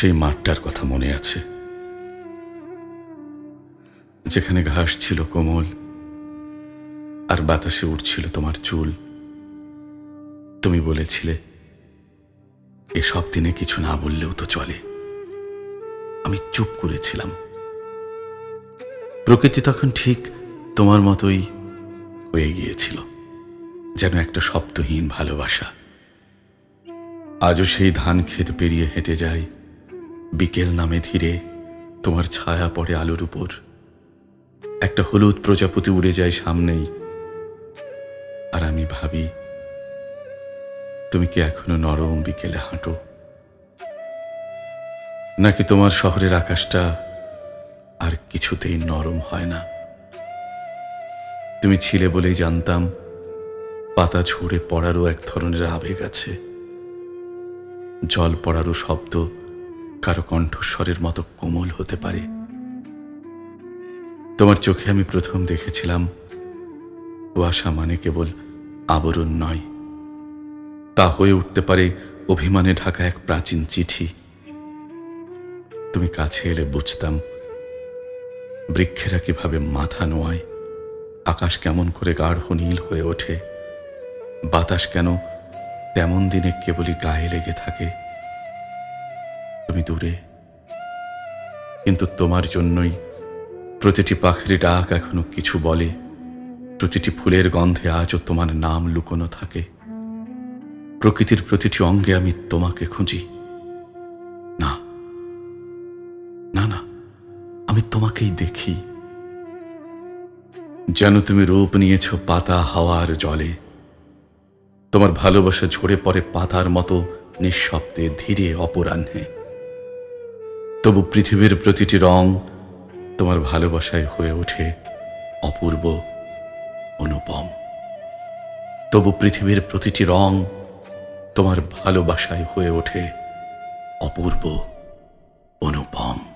সেই মাঠটার কথা মনে আছে। যেখানে ঘাস ছিল কোমল, আর বাতাসে উঠছিল তোমার চুল। তুমি বলেছিলে এসব দিনে কিছু না বললেও তো চলে। আমি চুপ করেছিলাম। প্রকৃতি তখন ঠিক তোমার মতোই হয়ে গিয়েছিল, যেন একটা শব্দহীন ভালোবাসা। আজও সেই ধান ক্ষেত পেরিয়ে হেঁটে যায় বিকেল নামে ধীরে তোমার ছায়া পড়ে আলোর উপর। একটা হলুদ প্রজাপতি উড়ে যায় সামনেই। আর আমি ভাবি, তুমি কি এখনও নরম বিকেলে হাঁটো? নাকি তোমার শহরের আকাশটা আর কিছুতেই নরম হয় না? তুমি ছিলে বলেই জানতাম, পাতা ঝরে পড়ারও এক ধরনের আবেগ আছে। জল পড়ারও শব্দ কারও কণ্ঠস্বরের মতো কোমল হতে পারে। তোমার চোখে আমি প্রথম দেখেছিলাম, কুয়াশা মানে কেবল আবরণ নয়। তা হয়ে উঠতে পারে অভিমানে ঢাকা এক প্রাচীন চিঠি। তুমি কাছে এলে বুঝতাম, বৃক্ষেরা কীভাবে মাথা নোয়ায়, আকাশ কেমন করে গাঢ় নীল হয়ে ওঠে, বাতাস কেন তেমন দিনে কেবলই গায়ে লেগে থাকে। তুমি দূরে। কিন্তু তোমার জন্যই প্রতিটি পাখির ডাক এখনও কিছু বলে। প্রতিটি ফুলের গন্ধে আজও তোমার নাম লুকোনো থাকে। প্রকৃতির প্রতিটি অঙ্গে আমি তোমাকে খুঁজি। না। না না, আমি তোমাকেই দেখি। যেন তুমি রূপ নিয়েছ পাতা হাওয়ার জলে। তোমার ভালোবাসা ঝরে পড়ে পাতার মতো নিঃশব্দে ধীরে অপরাহ্নে। তবু পৃথিবীর প্রতিটি রং তোমার ভালোবাসায় হয়ে ওঠে অপূর্ব অনুপম। তবু পৃথিবীর প্রতিটি রং তোমার ভালোবাসায় হয়ে ওঠে অপূর্ব অনুপম।